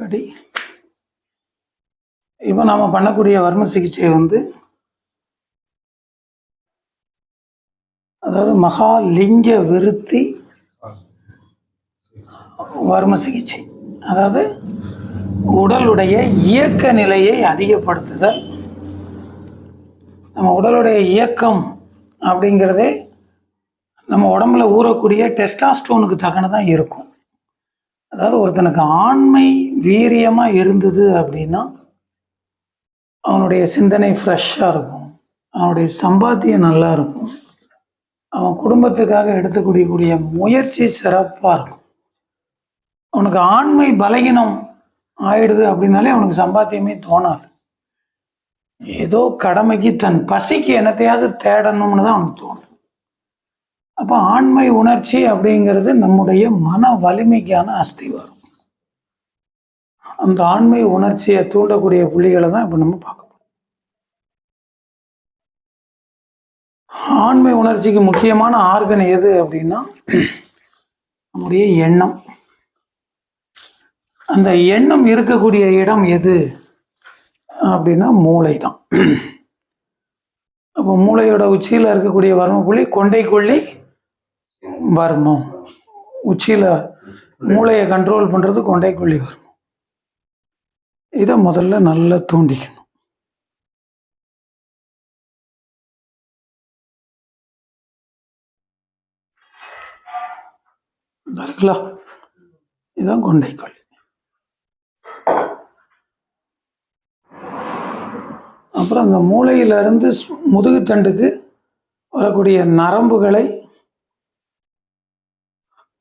Ready இப்போ நாம் பண்ணக்கூடிய வர்ம சிகிச்சை வந்து அதாவது மகாலிங்க விருத்தி வர்ம சிகிச்சை. அதாவது உடலுடைய இயக்க நிலையை அதிகப்படுத்துதல். நம்ம உடலுடைய இயக்கம் அப்படிங்கிறதே நம்ம உடம்புல ஊறக்கூடிய டெஸ்டாஸ்டோனுக்கு தக்கனதான் இருக்கும். அதாவது ஒருத்தனுக்கு ஆண்மை வீரியமாக இருந்தது அப்படின்னா அவனுடைய சிந்தனை ஃப்ரெஷ்ஷாக இருக்கும். அவனுடைய சம்பாத்தியம் நல்லா இருக்கும். அவன் குடும்பத்துக்காக எடுத்துக்கூடிய முயற்சி சிறப்பாக இருக்கும். அவனுக்கு ஆண்மை பலகீனம் ஆயிடுது அப்படின்னாலே அவனுக்கு சம்பாத்தியமே தோணாது. ஏதோ கடமைக்கு தன் பசிக்கு என்னத்தையாவது தேடணும்னு தான் அவனுக்கு தோணும். அப்போ ஆண்மை உணர்ச்சி அப்படிங்கிறது நம்முடைய மன வலிமைக்கான அஸ்திவாரம் அந்த ஆண்மை உணர்ச்சியை தூண்டக்கூடிய புள்ளிகளை தான் இப்போ நம்ம பார்க்க ஆண்மை உணர்ச்சிக்கு முக்கியமான ஆர்கன் எது அப்படின்னா நம்முடைய எண்ணம். அந்த எண்ணம் இருக்கக்கூடிய இடம் எது அப்படின்னா மூளை தான். அப்போ மூளையோட உச்சியில் இருக்கக்கூடிய வர்ம புள்ளி கொண்டை கொள்ளி வர்மம் உச்சியில் மூளையை கண்ட்ரோல் பண்ணுறது கொண்டைக்குள்ளி வரும்? வர்மம் இதை முதல்ல நல்லா தூண்டிக்கணும். இருக்குல்ல? இதுதான் கொண்டைக்கொள்ளி. அப்புறம் அந்த மூளையிலிருந்து முதுகுத்தண்டுக்கு வரக்கூடிய நரம்புகளை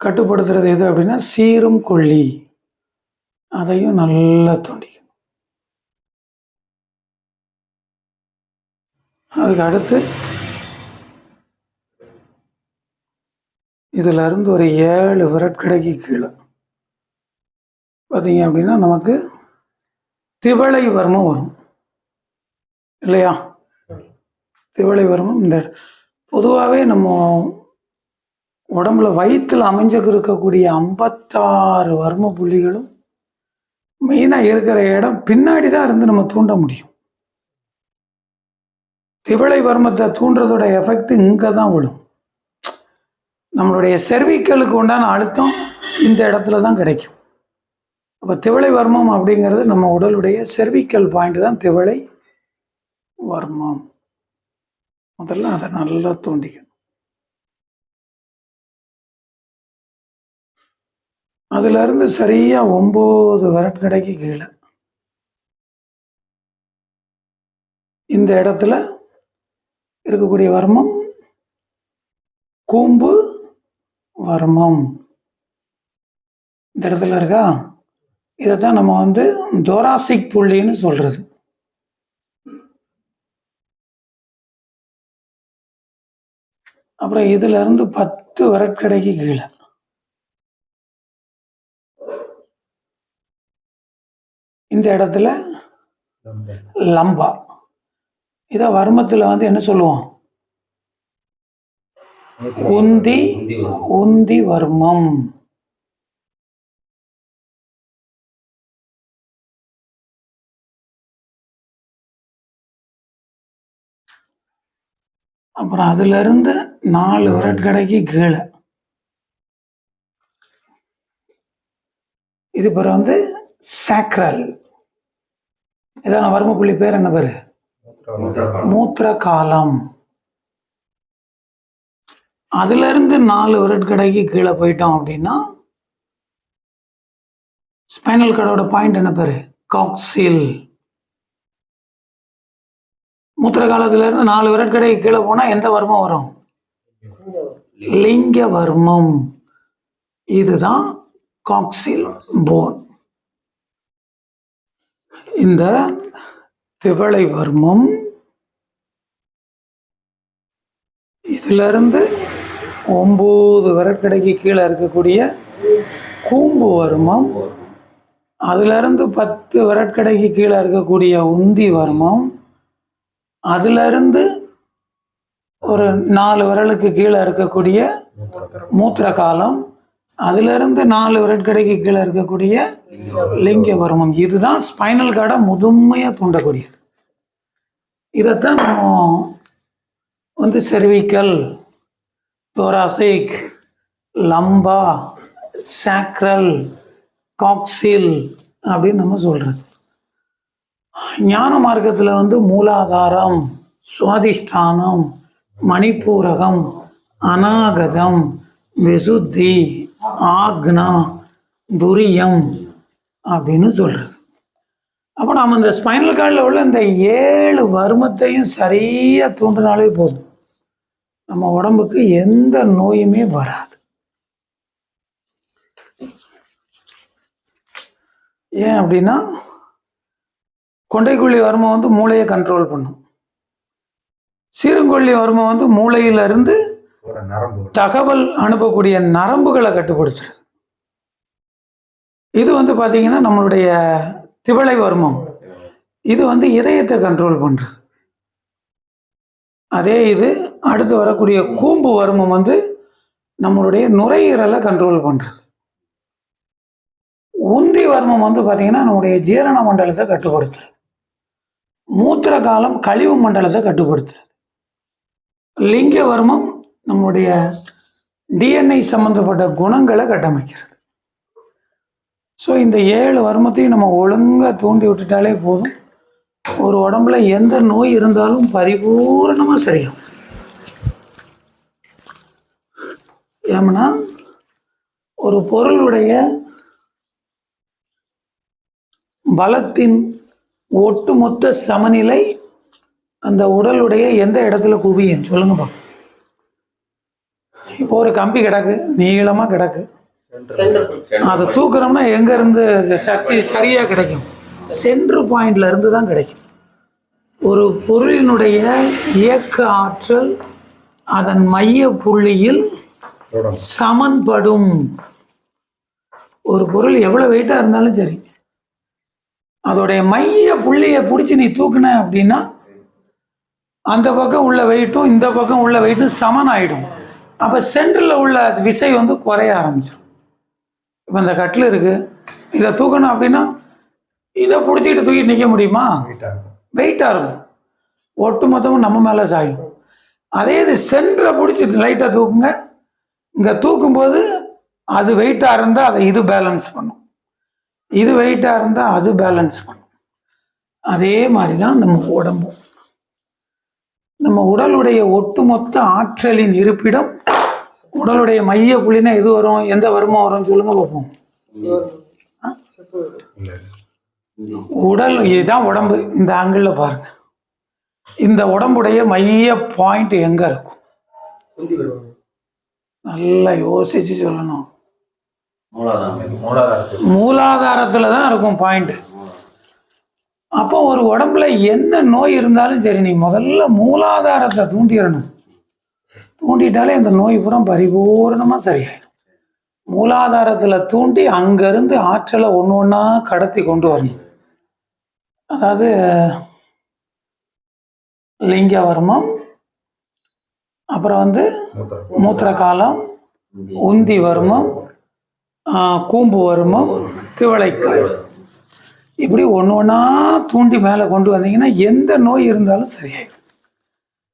கட்டுப்படுத்துறது எது அப்படின்னா சீரும் கொள்ளி அதையும் நல்லா தூண்டிக்கணும். அதுக்கு அடுத்து இதுல இருந்து ஒரு ஏழு விரட்கடைக்கு கீழே. பார்த்தீங்க அப்படின்னா நமக்கு திவளை வர்மம் வரும். இல்லையா? திவளை வர்மம் இந்த பொதுவாகவே நம்ம உடம்புல வயிற்றில் அமைஞ்சு இருக்கக்கூடிய ஐம்பத்தாறு வர்ம புள்ளிகளும் மெயினாக இருக்கிற இடம் பின்னாடி தான் இருந்து நம்ம தூண்ட முடியும். திவளை வர்மத்தை தூண்டுறதோட எஃபெக்ட் இங்கே தான் விழும். நம்மளுடைய செர்விக்கலுக்கு உண்டான அழுத்தம் இந்த இடத்துல தான் கிடைக்கும். அப்போ திவளை வர்மம் அப்படிங்கிறது நம்ம உடலுடைய செர்விக்கல் பாயிண்ட் தான் திவளை வர்மம். முதல்ல அதை நல்லா தூண்டிக்கணும். அதுலேருந்து சரியாக ஒம்பது வரக்கடைக்கு கீழே. இந்த இடத்துல இருக்கக்கூடிய வர்மம் கூம்பு வர்மம். இந்த இடத்துல இருக்கா? இதை தான் நம்ம வந்து தோராசிக் புள்ளின்னு சொல்கிறது அப்புறம் இதுலேருந்து பத்து வரக்கடைக்கு கீழே. இந்த இடத்துல லம்பா. இதை வர்மத்துல வந்து என்ன சொல்லுவோம்? உந்தி உந்தி வர்மம். அப்புறம் அதுல இருந்து நாலு விரட்கடைக்கு கீழே. இது பேர் வந்து சேக்ரல் இதான வர்ம புள்ளி பேர் என்ன பேரு? மூத்திர காலம் அதுல இருந்து நாலு விரட்கடைக்கு கீழே போயிட்டோம் அப்படின்னா ஸ்பைனல் கடோட பாயிண்ட் என்ன பேரு? காக்சில் மூத்திர காலத்துல இருந்து நாலு விரட்கடைக்கு கீழே போனா எந்த வர்மம் வரும்? லிங்க வர்மம். இதுதான் காக்சில் போன் இந்த திவளை வர்மம் இதிலிருந்து ஒம்பது ஒன்பது கீழே இருக்கக்கூடிய கூம்பு வர்மம் அதிலிருந்து பத்து விரட்கடைக்கு கீழே இருக்கக்கூடிய உந்தி வர்மம் அதிலிருந்து ஒரு நாலு விரலுக்கு கீழே இருக்கக்கூடிய மூத்திர காலம் அதிலிருந்து நாலு விரட்கடைக்கு கீழே இருக்கக்கூடிய லிங்க வர்மம் இதுதான் ஸ்பைனல் கார்டை முதன்மையாக தூண்டக்கூடியது. இதைத்தான் நம்ம வந்து cervical thoracic lumbar sacral coccyx அப்படின்னு நம்ம சொல்கிறது ஞான மார்க்கத்தில் வந்து மூலாதாரம் சுவாதிஷ்டானம் மணிப்பூரகம் அநாகதம் விசுத்தி ஆக்னா துரியம் அப்படின்னு சொல்கிறது அப்போ நம்ம இந்த ஸ்பைனல் கார்டில் உள்ள இந்த ஏழு வர்மத்தையும் சரியாக தூண்டினாலே போதும். நம்ம உடம்புக்கு எந்த நோயுமே வராது. ஏன் அப்படின்னா கொண்டைக்குள்ளி வர்மம் வந்து மூளையை கண்ட்ரோல் பண்ணும். சீரங்கொல்லி வர்மம் வந்து மூளையிலிருந்து தகவல் அனுப்பக்கூடிய நரம்புகளை கட்டுப்படுத்துறது. இது வந்து பார்த்தீங்கன்னா நம்மளுடைய திவளை வர்மம். இது வந்து இதயத்தை கண்ட்ரோல் பண்ணுறது அதே இது அடுத்து வரக்கூடிய கூம்பு வர்மம் வந்து நம்மளுடைய நுரையீரலை கண்ட்ரோல் பண்ணுறது உந்தி வர்மம் வந்து பார்த்தீங்கன்னா நம்முடைய ஜீரண மண்டலத்தை கட்டுப்படுத்துறது. மூத்திர காலம் கழிவு மண்டலத்தை கட்டுப்படுத்துறது. லிங்க வர்மம் நம்முடைய டிஎன்ஐ சம்பந்தப்பட்ட குணங்களை கட்டமைக்கிறது. ஸோ இந்த ஏழு வர்மத்தையும் நம்ம ஒழுங்காக தூண்டி விட்டுட்டாலே போதும். ஒரு உடம்புல எந்த நோய் இருந்தாலும் பரிபூரணமாக சரியும் ஏமனா ஒரு பொருளுடைய பலத்தின் ஒட்டுமொத்த சமநிலை அந்த உடலுடைய எந்த இடத்துல குவியும்? சொல்லுங்க பாப்போம். இப்போ ஒரு கம்பி கிடக்கு நீளமாக கிடக்கு. அதை தூக்குறோம்னா எங்க இருந்து அது சக்தி சரியா கிடைக்கும். சென்ட்ரு பாயிண்ட்ல இருந்து தான் கிடைக்கும். ஒரு பொருளினுடைய இயக்க ஆற்றல் அதன் மைய புள்ளியில் சமன்படும். ஒரு பொருள் எவ்வளவு வெயிட்டா இருந்தாலும் சரி அதோடைய மைய புள்ளியை பிடிச்சி நீ தூக்குன அப்படின்னா அந்த பக்கம் உள்ள வெயிட்டும் இந்த பக்கம் உள்ள வெயிட்டும் சமன் ஆயிடும் அப்ப சென்டரில் உள்ள விசை வந்து குறைய ஆரம்பிச்சிடும் இப்போ இந்த கட்டில் இருக்கு. இதை தூக்கணும் அப்படின்னா இதை பிடிச்சிக்கிட்டு தூக்கிட்டு நிற்க முடியுமா? வெயிட்டாக இருக்கும். ஒட்டு மொத்தமும் நம்ம மேலே சாயும். அதே இது சென்டரை பிடிச்சி லைட்டாக தூக்குங்க. இங்கே தூக்கும்போது அது வெயிட்டாக இருந்தால் அதை இது பேலன்ஸ் பண்ணும். இது வெயிட்டாக இருந்தால் அது பேலன்ஸ் பண்ணும். அதே மாதிரி தான் நம்ம உடம்பும். நம்ம உடலுடைய ஒட்டுமொத்த ஆற்றலின் இருப்பிடம் உடலுடைய மைய புள்ளினா எது வரும்? எந்த வருமம் வரும்? சொல்லுங்க பார்ப்போம். உடல் இதுதான் உடம்பு. இந்த ஆங்கிளில் பாருங்க. இந்த உடம்புடைய மைய பாயிண்ட் எங்க இருக்கும்? நல்லா யோசிச்சு சொல்லணும். மூலாதாரத்துல. தான் இருக்கும் பாயிண்ட் அப்போ ஒரு உடம்புல என்ன நோய் இருந்தாலும் சரி நீ முதல்ல மூலாதாரத்தை தூண்டிடணும். தூண்டிட்டாலே இந்த நோய் பூரா பரிபூர்ணமாக சரியாயிடும். மூலாதாரத்தில் தூண்டி அங்கேருந்து ஆற்றலை ஒன்று ஒன்றா கடத்தி கொண்டு வரணும். அதாவது லிங்க வர்மம் அப்புறம் வந்து மூத்திர காலம் உந்தி வர்மம் கூம்பு வர்மம் திவளைக்காய் இப்படி ஒன்று ஒன்றா தூண்டி மேலே கொண்டு வந்தீங்கன்னா எந்த நோய் இருந்தாலும் சரியாயிடும்.